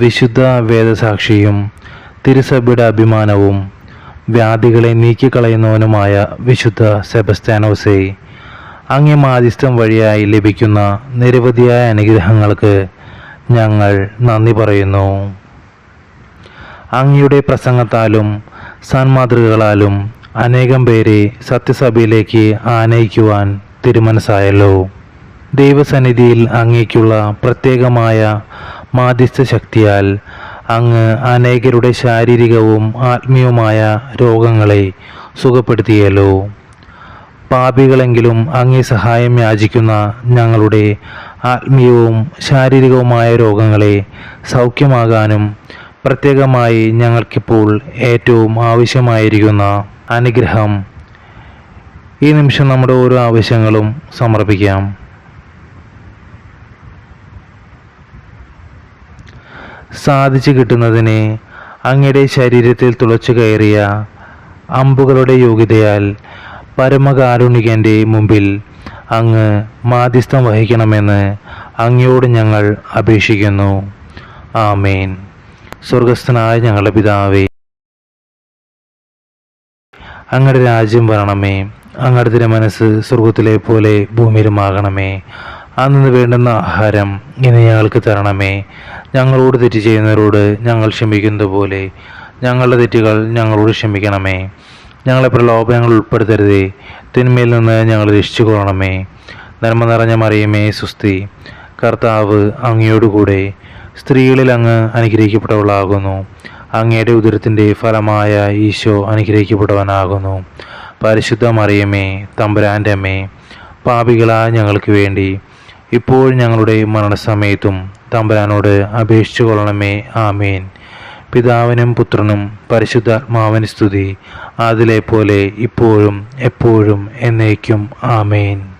വിശുദ്ധ വേദസാക്ഷിയും തിരുസഭയുടെ അഭിമാനവും വ്യാധികളെ നീക്കിക്കളയുന്നവനുമായ വിശുദ്ധ സെബസ്ത്യാനോസെ അങ്ങേ മാധ്യസ്ഥം വഴിയായി ലഭിക്കുന്ന നിരവധിയായ അനുഗ്രഹങ്ങൾക്ക് ഞങ്ങൾ നന്ദി പറയുന്നു. അങ്ങയുടെ പ്രസംഗത്താലും സന്മാതൃകകളാലും അനേകം പേരെ സത്യസഭയിലേക്ക് ആനയിക്കുവാൻ തിരുമനസ്സായല്ലോ. ദൈവസന്നിധിയിൽ അങ്ങേക്കുള്ള പ്രത്യേകമായ മാധ്യസ്ഥ ശക്തിയാൽ അങ്ങ് അനേകരുടെ ശാരീരികവും ആത്മീയവുമായ രോഗങ്ങളെ സുഖപ്പെടുത്തിയല്ലോ. പാപികളെങ്കിലും അങ്ങേ സഹായം യാചിക്കുന്ന ഞങ്ങളുടെ ആത്മീയവും ശാരീരികവുമായ രോഗങ്ങളെ സൗഖ്യമാകാനും പ്രത്യേകമായി ഞങ്ങൾക്കിപ്പോൾ ഏറ്റവും ആവശ്യമായിരിക്കുന്ന അനുഗ്രഹം. ഈ നിമിഷം നമ്മുടെ ഓരോ ആവശ്യങ്ങളും സമർപ്പിക്കാം. സാധിച്ചു കിട്ടുന്നതിന് അങ്ങയുടെ ശരീരത്തിൽ തുളച്ചു കയറിയ അമ്പുകളുടെ യോഗ്യതയാൽ പരമകാരുണികന്റെ മുമ്പിൽ അങ്ങ് മാധ്യസ്ഥം വഹിക്കണമെന്ന് അങ്ങയോട് ഞങ്ങൾ അപേക്ഷിക്കുന്നു. ആമേൻ. സ്വർഗസ്ഥനായ ഞങ്ങളുടെ പിതാവേ അങ്ങയുടെ രാജ്യം വരണമേ അങ്ങയുടെ മനസ്സ് സ്വർഗത്തിലെ പോലെ ഭൂമിയിലുമാകണമേ അന്ന് വേണ്ടുന്ന ആഹാരം ഇനി ഞങ്ങൾക്ക് തരണമേ ഞങ്ങളോട് തെറ്റ് ചെയ്യുന്നവരോട് ഞങ്ങൾ ക്ഷമിക്കുന്നത് പോലെ ഞങ്ങളുടെ തെറ്റുകൾ ഞങ്ങളോട് ക്ഷമിക്കണമേ. ഞങ്ങളെ പ്രലോഭനങ്ങൾ ഉൾപ്പെടുത്തരുതേ. തിന്മയിൽ നിന്ന് ഞങ്ങൾ രക്ഷിച്ചു കൊള്ളണമേ നന്മ നിറഞ്ഞ മറിയമേ സുസ്തി കർത്താവ് അങ്ങയോടുകൂടെ സ്ത്രീകളിൽ അങ്ങ് അനുഗ്രഹിക്കപ്പെട്ടവളാകുന്നു. അങ്ങയുടെ ഉദരത്തിന്റെ ഫലമായ ഈശോ അനുഗ്രഹിക്കപ്പെട്ടവനാകുന്നു. പരിശുദ്ധ മറിയമേ തമ്പുരാന്റെ അമ്മേ പാപികളായ ഞങ്ങൾക്ക് വേണ്ടി ഇപ്പോൾ ഞങ്ങളുടെ മരണസമയത്തും തമ്പുരാനോട് അപേക്ഷിച്ചു കൊള്ളണമേ. ആമേൻ. പിതാവിനും പുത്രനും പരിശുദ്ധാത്മാവിന് സ്തുതി. അതിലെ പോലെ ഇപ്പോഴും എപ്പോഴും എന്നേക്കും. ആമേൻ.